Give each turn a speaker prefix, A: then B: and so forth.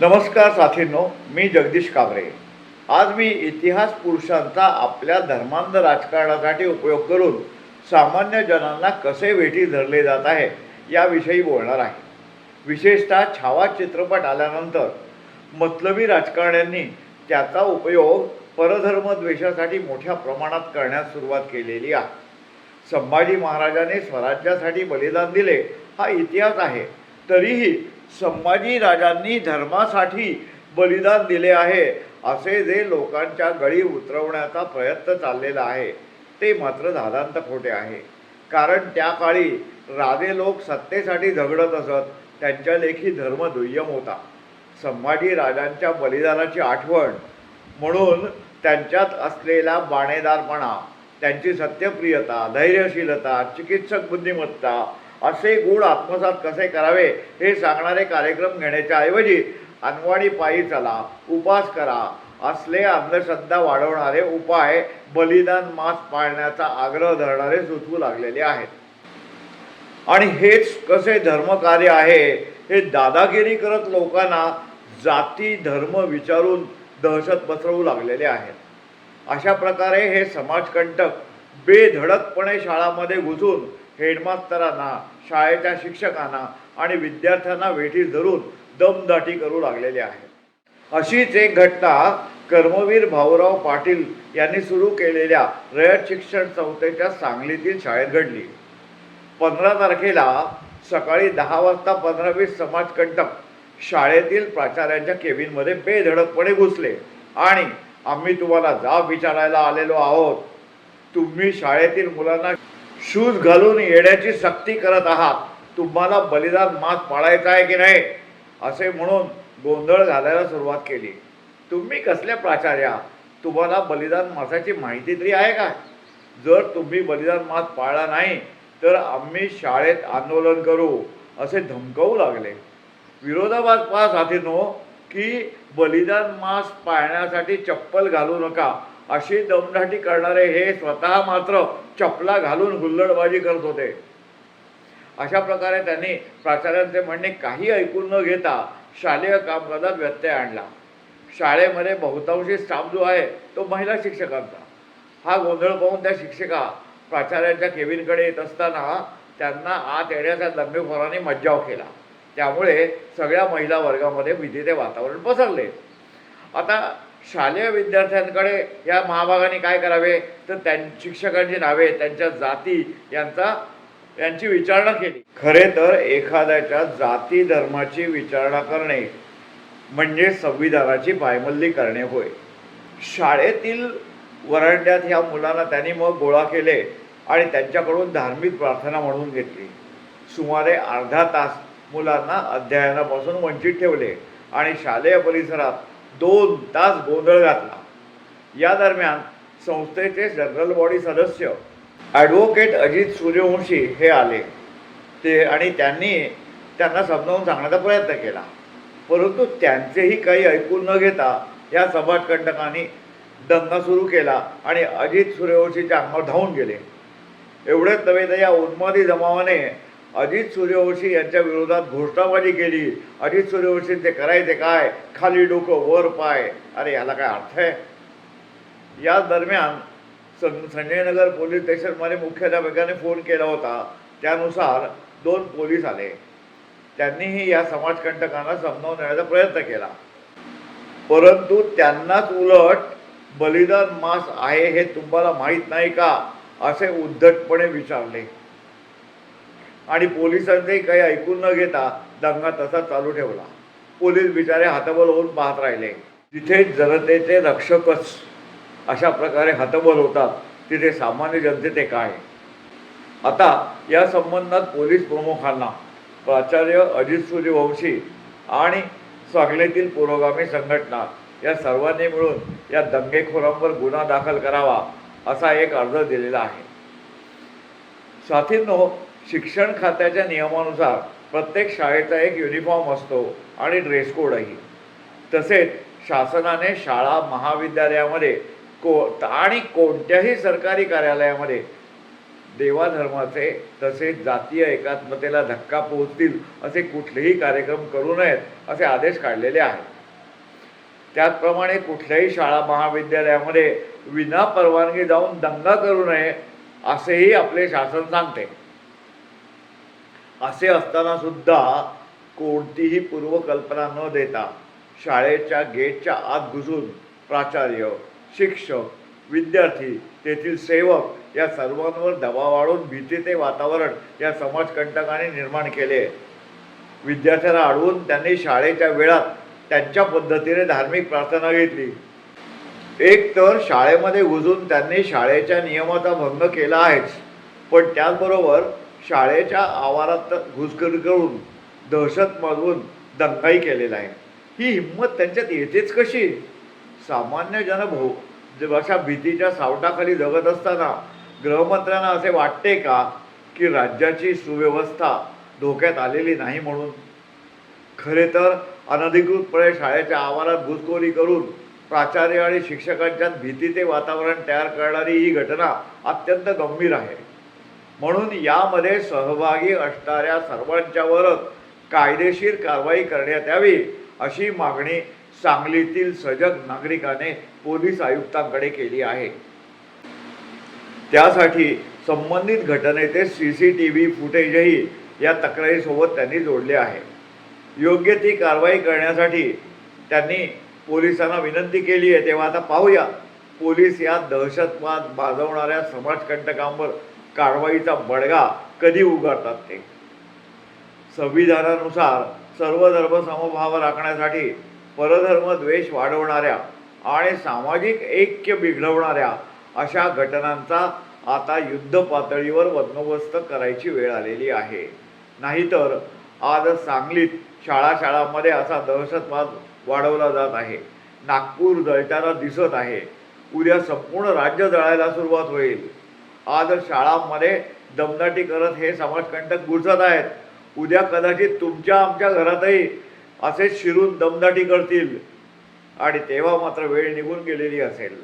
A: नमस्कार साथींनो मी जगदीश काबरे आज मी इतिहास पुरुषांचा आपल्या धर्मांध राजकारणासाठी उपयोग करून सामान्य जनांना कसे वेठी धरले जात आहे याविषयी बोलणार आहे. विशेषतः छावा चित्रपट आल्यानंतर मतलबी राजकारण्यांनी त्याचा उपयोग परधर्मद्वेषासाठी मोठ्या प्रमाणात करण्यास सुरुवात केलेली आहे. संभाजी महाराजांनी स्वराज्यासाठी बलिदान दिले हा इतिहास आहे. तरीही संभाजी राजांनी धर्मासाठी बलिदान दिले आहे असे जे लोकांच्या गळी उतरवण्याचा प्रयत्न चाललेला आहे ते मात्र धादांत खोटे आहे. कारण त्या काळी राजे लोक सत्तेसाठी झगडत असत त्यांच्या लेखी धर्म दुय्यम होता. संभाजी राजांच्या बलिदानाची आठवण म्हणून त्यांच्यात असलेला बाणेदारपणा त्यांची सत्यप्रियता धैर्यशीलता चिकित्सक बुद्धिमत्ता असे गुण आत्मसात कसे करावे हे सांगणारे कार्यक्रम घेण्याच्या ऐवजी अनवाणी पायी चला उपास करा. असले अंधश्रद्धा वाढवणारे उपाय बलिदान मास पाळण्याचा आग्रह धरणारे सुचवू लागलेले आहेत. आणि हेच कसे धर्मकार्य आहे हे दादागिरी करत लोकांना जाती धर्म विचारून दहशत पसरवू लागलेले आहेत. अशा प्रकारे हे समाजकंटक बेधडकपणे शाळामध्ये घुसून हेडमास्तरांना शाळेच्या शिक्षकांना आणि विद्यार्थ्यांना वेठी धरून दमदाटी करू लागलेले आहे अशीच एक घटना कर्मवीर भाऊराव पाटील यांनी सुरू केलेल्या रयत शिक्षण संस्थेच्या सांगलीतील शाळेत घडली. पंधरा तारखेला सकाळी दहा वाजता पंधरावीस समाजकंटक शाळेतील प्राचार्यांच्या केबिनमध्ये बेधडकपणे घुसले आणि आम्ही तुम्हाला जाब विचारायला आलेलो आहोत. तुम्ही शाळेतील मुलांना शूज घालून येण्याची सक्ती करत आहात. तुम्हाला बलिदान मात पाळायचा आहे की नाही? असे म्हणून गोंधळ घालायला सुरुवात केली. तुम्ही कसल्या प्राचार्या तुम्हाला बलिदान मासाची माहिती तरी आहे का? जर तुम्ही बलिदान मास पाळला नाही तर आम्ही शाळेत आंदोलन करू असे धमकवू लागले. विरोधाभास पहा साथीनो की बलिदान मास पाळण्यासाठी चप्पल घालू नका. अशी दमदाटी करणारे हे स्वतः मात्र चपला घालून हुल्लडबाजी करत होते. अशा प्रकारे त्यांनी प्राचार्यांचे म्हणणे काही ऐकून न घेता शालेय कामकाजात व्यत्यय आणला. शाळेमध्ये बहुतांशी स्टाफ जो आहे तो महिला शिक्षकांचा. हा गोंधळ पाहून त्या शिक्षिका प्राचार्यांच्या केबिनकडे येत असताना त्यांना आत येण्याचा दंगेखोरांनी मज्जाव केला. त्यामुळे सगळ्या महिला वर्गामध्ये भीतीचे वातावरण पसरले. आता शालेय विद्यार्थ्यांकडे या महाभागाने काय करावे? तर त्यां शिक्षकांची नावे त्यांच्या जाती यांचा यांची विचारणा केली. खरे तर एखाद्याच्या जाती धर्माची विचारणा करणे म्हणजे संविधानाची पायमल्ली करणे होय. शाळेतील वरांड्यात ह्या मुलांना त्यांनी मग गोळा केले आणि त्यांच्याकडून धार्मिक प्रार्थना म्हणून घेतली. सुमारे अर्धा तास मुलांना अध्ययनापासून वंचित ठेवले आणि शालेय परिसरात दोन तास गोंधळ घातला. या दरम्यान संस्थेचे जनरल बॉडी सदस्य ॲडव्होकेट अजित सूर्यवंशी हे आले. ते आणि त्यांनी त्यांना समजावून सांगण्याचा प्रयत्न केला. परंतु त्यांचेही काही ऐकून न घेता या समाजकंटकांनी दंगा सुरू केला आणि अजित सूर्यवंशीच्या अंगावर धावून गेले. एवढेच नव्हे तर या उन्मादी जमावाने अजित सूर्यवंशी यांच्या विरोधात घोषणाबाजी केली. अजित सूर्यवंशींचे करायचे काय? खाली डोकं वर पाय. अरे याला काय अर्थ आहे? या दरम्यान सं संजयनगर पोलीस स्टेशनमध्ये मुख्याध्यापकाने फोन केला होता. त्यानुसार दोन पोलीस आले. त्यांनीही या समाजकंटकांना समजावून देण्याचा प्रयत्न केला. परंतु त्यांनाच उलट बलिदान मास आहे हे तुम्हाला माहीत नाही का? असे उद्धटपणे विचारले. आणि पोलिसांचंही काही ऐकून न घेता दंगा तसा चालू ठेवला. पोलीस बिचारे हातबल होऊन पाहत राहिले. जिथे जनतेचे रक्षकच अशा प्रकारे हातबल होतात तिथे सामान्य जनतेचे काय? आता या संबंधात पोलीस प्रमुखांना प्राचार्य अजित सूर्यवंशी आणि स्वागलेतील पुरोगामी संघटना या सर्वांनी मिळून या दंगेखोरांवर गुन्हा दाखल करावा असा एक अर्ज दिलेला आहे. साथींनो शिक्षण खात्याच्या नियमानुसार प्रत्येक शाळेचा एक युनिफॉर्म असतो आणि ड्रेस कोडही तसेच शासनाने शाळा महाविद्यालयामध्ये को आणि कोणत्याही सरकारी कार्यालयामध्ये देवाधर्माचे तसेच जातीय एकात्मतेला धक्का पोहोचतील असे कुठलेही कार्यक्रम करू नयेत असे आदेश काढलेले आहेत. त्याचप्रमाणे कुठल्याही शाळा महाविद्यालयामध्ये विना परवानगी जाऊन दंगा करू नये असेही आपले शासन सांगते. असे असताना सुद्धा कोणतीही पूर्वकल्पना न देता शाळेच्या गेटच्या आत घुसून प्राचार्य शिक्षक विद्यार्थी तेथील सेवक या सर्वांवर दबाव वाढून भीतीचे वातावरण या समाजकंटकाने निर्माण केले. विद्यार्थ्यांना अडवून त्यांनी शाळेच्या वेळात त्यांच्या पद्धतीने धार्मिक प्रार्थना घेतली. एक तर शाळेमध्ये घुसून त्यांनी शाळेच्या नियमाचा भंग केला आहेच. पण त्याचबरोबर शाळेच्या आवारात घुसखोरी करून दहशत माजवून दंगाई केलेला आहे. ही हिंमत त्यांच्यात येतेच कशी? सामान्य जनभाऊ जे अशा भीतीच्या सावटाखाली जगत असताना गृहमंत्र्यांना असे वाटते का की राज्याची सुव्यवस्था धोक्यात आलेली नाही म्हणून? खरे तर अनधिकृतपणे शाळेच्या आवारात घुसखोरी करून प्राचार्य आणि शिक्षकांच्यात भीतीचे वातावरण तयार करणारी ही घटना अत्यंत गंभीर आहे. म्हणून यामध्ये सहभागी असणाऱ्या सर्वांच्यावरच कायदेशीर कारवाई करण्यात यावी अशी मागणी सांगलीतील सजग नागरिकाने पोलीस आयुक्तांकडे केली आहे. त्यासाठी संबंधित घटनेचे सी सी टी व्ही फुटेजही या तक्रारीसोबत त्यांनी जोडले आहे. योग्य ती कारवाई करण्यासाठी त्यांनी पोलिसांना विनंती केली आहे. तेव्हा आता पाहूया. पोलीस या दहशतवाद बाजवणाऱ्या समाजकंटकांवर कारवाईचा बडगा कधी उगारतात ते? संविधानानुसार सर्व धर्म समभाव राखण्यासाठी परधर्म द्वेष वाढवणाऱ्या आणि सामाजिक ऐक्य बिघडवणाऱ्या अशा घटनांचा आता युद्ध पातळीवर बंदोबस्त करायची वेळ आलेली आहे. नाहीतर आज सांगलीत शाळा शाळांमध्ये असा दहशतवाद वाढवला जात आहे. नागपूर जळताना दिसत आहे. उद्या संपूर्ण राज्य जळायला सुरुवात होईल. आज शाळांमध्ये दमदाटी करत हे समाजकंटक घुसत आहेत. उद्या कदाचित तुमच्या आमच्या घरातही असेच शिरून दमदाटी करतील. आणि तेव्हा मात्र वेळ निघून गेलेली असेल.